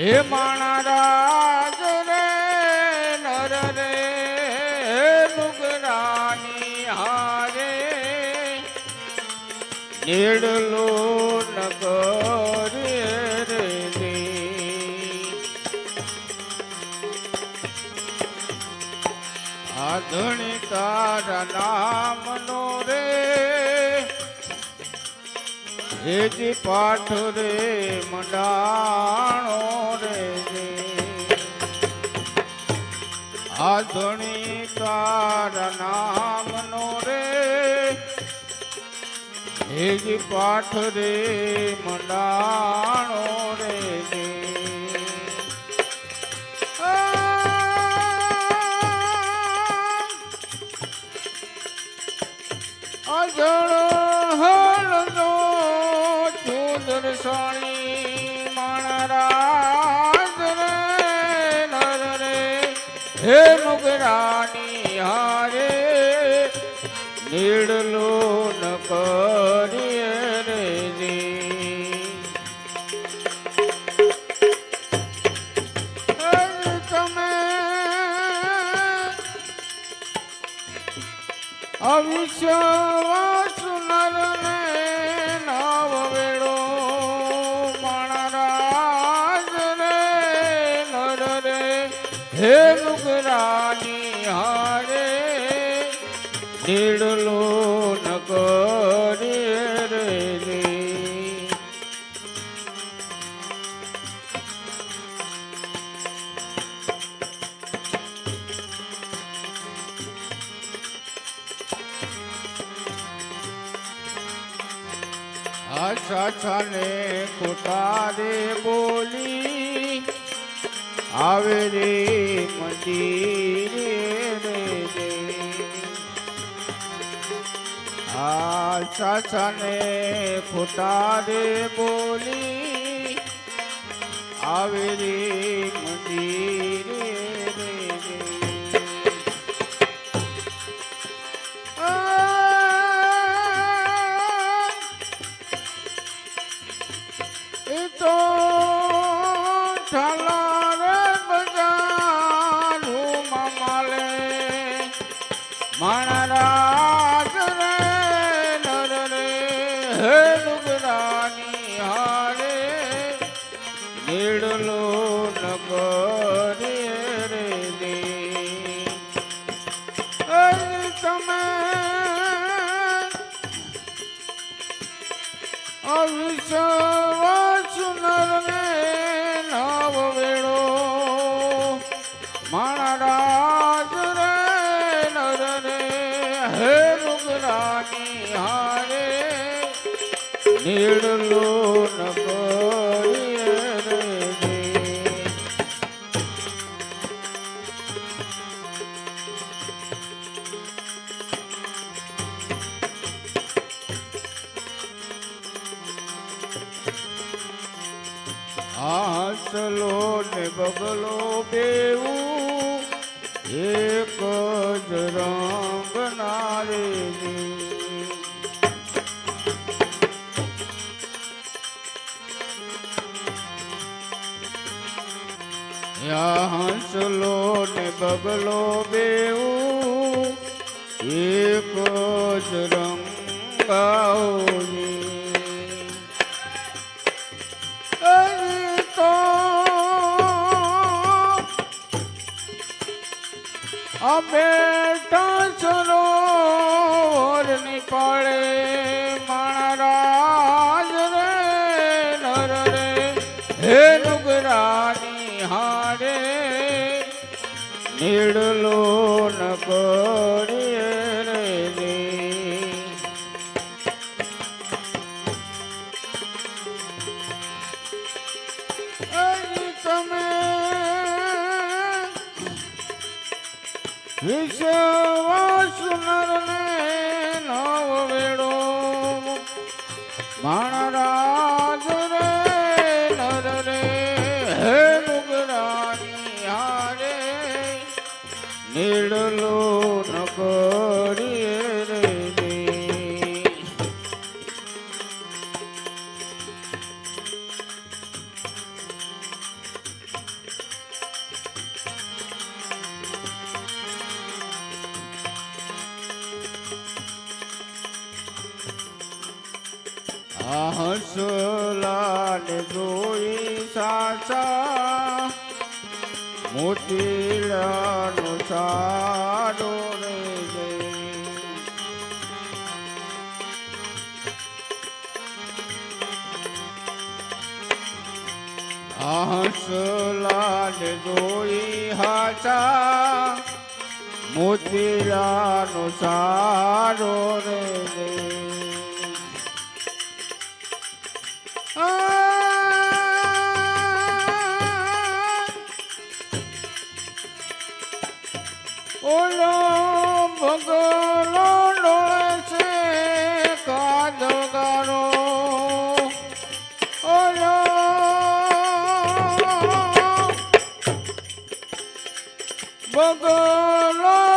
હે માણા રાજ રે નર રે નુગરાની હારે. નીડલો આધણી તારા નામનો રે. હેજી પાઠ રે, મંડાણો રે આધણી તારા નામનો રે. હેજી પાઠ રે, મંડાણો રે. અજળ હળનો ચુંદર સાણી રે હે નુગરાની હારે નીડલો નગરે રે અચ્છા છને કોટારે બોલી આવે રે મંદિરે રે રે આછા છાને કોટારે બોલી આવે રે મંદિરે માણરાજ રે નર રે હે લુગડાની હારે નીડલો નગરી રે દે. તમે અવિશ્વાસ રે રે. હાસલો ને બગલો બેવું એક જ રંગ નારે હંસલો ને બગલો બેવું એક જ રંગ આવજી અરે તો આ હંસલાને જોઈ સાચા. મોતીલાનો સારો રે હંસલાને જોઈ હાચા મોતીલાનો સારો રે ઓલો ભગલો ડોળે છે કાજગારો ઓલો બગલો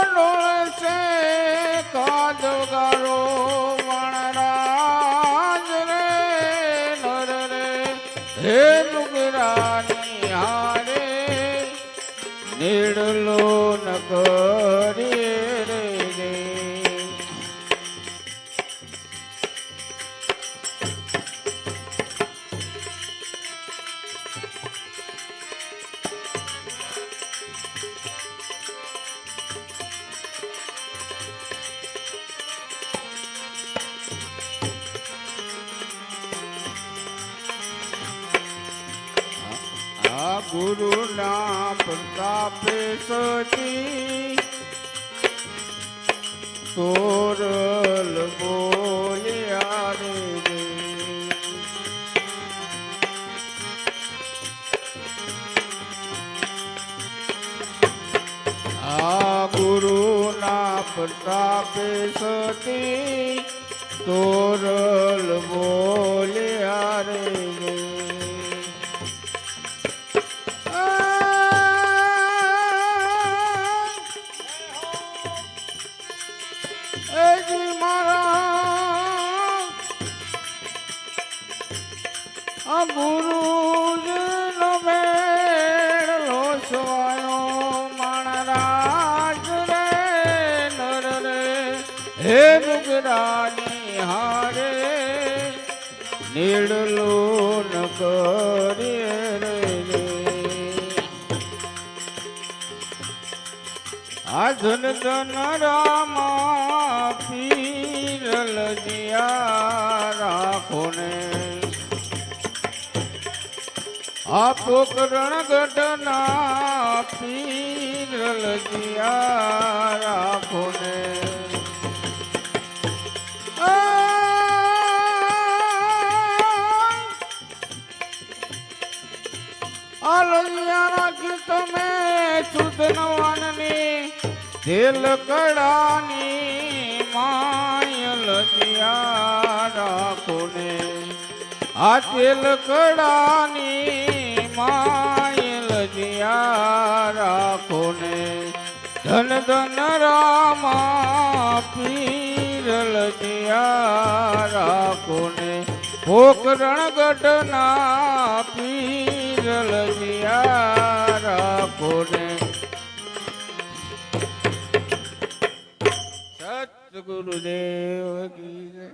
ગુરુના પ્રતાપે સતી. તોરલ બોલ્યા રે. આ ગુરુના પ્રતાપે સતી. તોરલ બોલ્યા રે. મુગરાની હારે નીડલો ન કરે રે રે. આ ધન રામ પીરલ દિયા રાખો ને આપો કરણ ઘટના પીરલ રાખો ને શુદ્ધ નવાનની તેલ કડાની માયલ દિયા રાખો ને આ તેલ કડાની માયલ દિયા રાખો ને ધન ધન રામા પીરલ દિયા રાખો ને પોકરણ ગઢના પીરલ દિયા રાખો ને સતગુરુદેવ કી જય